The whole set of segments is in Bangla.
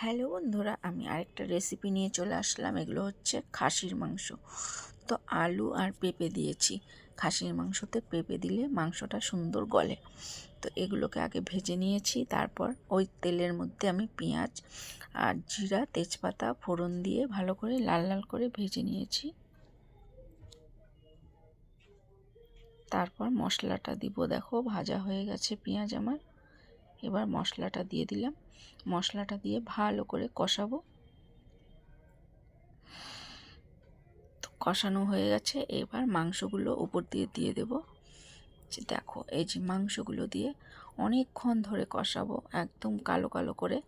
হ্যালো বন্ধুরা, আমি আরেকটা রেসিপি নিয়ে চলে আসলাম। এগুলো হচ্ছে খাসির মাংস। তো আলু আর পেঁপে দিয়েছি। খাসির মাংসতে পেঁপে দিলে মাংসটা সুন্দর গলে। তো এগুলোকে আগে ভেজে নিয়েছি, তারপর ওই তেলের মধ্যে আমি পেঁয়াজ আর জিরা, তেজপাতা, ফোড়ন দিয়ে ভালো করে লাল লাল করে ভেজে নিয়েছি। তারপর মশলাটা দিব। দেখো, ভাজা হয়ে গেছে পেঁয়াজ আমার। এবার মশলাটা দিয়ে দিলাম। মশলাটা দিয়ে ভালো করে কষাবো। তো কষানো হয়ে গেছে। এবার মাংসগুলো উপর দিয়ে দিয়ে দেব। যে দেখো, এই যে মাংসগুলো দিয়ে অনেকক্ষণ ধরে কষাবো, একদম কালো কালো করে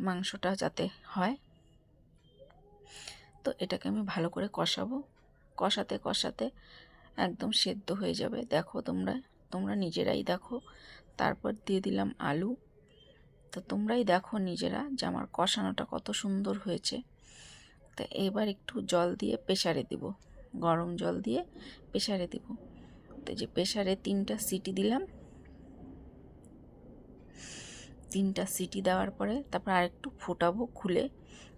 মাংসটা যাতে হয়। তো এটাকে আমি ভালো করে কষাবো। কষাতে কষাতে একদম সেদ্ধ হয়ে যাবে। দেখো তোমরা তোমরা নিজেরাই দেখো। তারপর দিয়ে দিলাম আলু। তো তোমরাই দেখো নিজেরা যে আমার কষানোটা কত সুন্দর হয়েছে। তো এবার একটু জল দিয়ে প্রেশারে দেব। গরম জল দিয়ে প্রেশারে দেব। তো যে প্রেশারে তিনটা সিটি দিলাম। তিনটা সিটি দেওয়ার পরে তারপর আরেকটু ফোটাবো খুলে।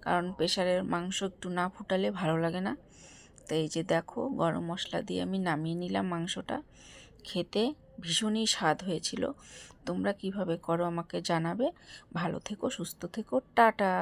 কারণ প্রেশারের মাংস একটু না ফুটালে ভালো লাগে না। তো এই যে দেখো, গরম মশলা দিয়ে আমি নামিয়ে নিলাম মাংসটা। খেতে ভীষণই স্বাদ হয়েছিল। তোমরা কীভাবে করো আমাকে জানাবে। ভালো থেকো, সুস্থ থেকো, টাটা!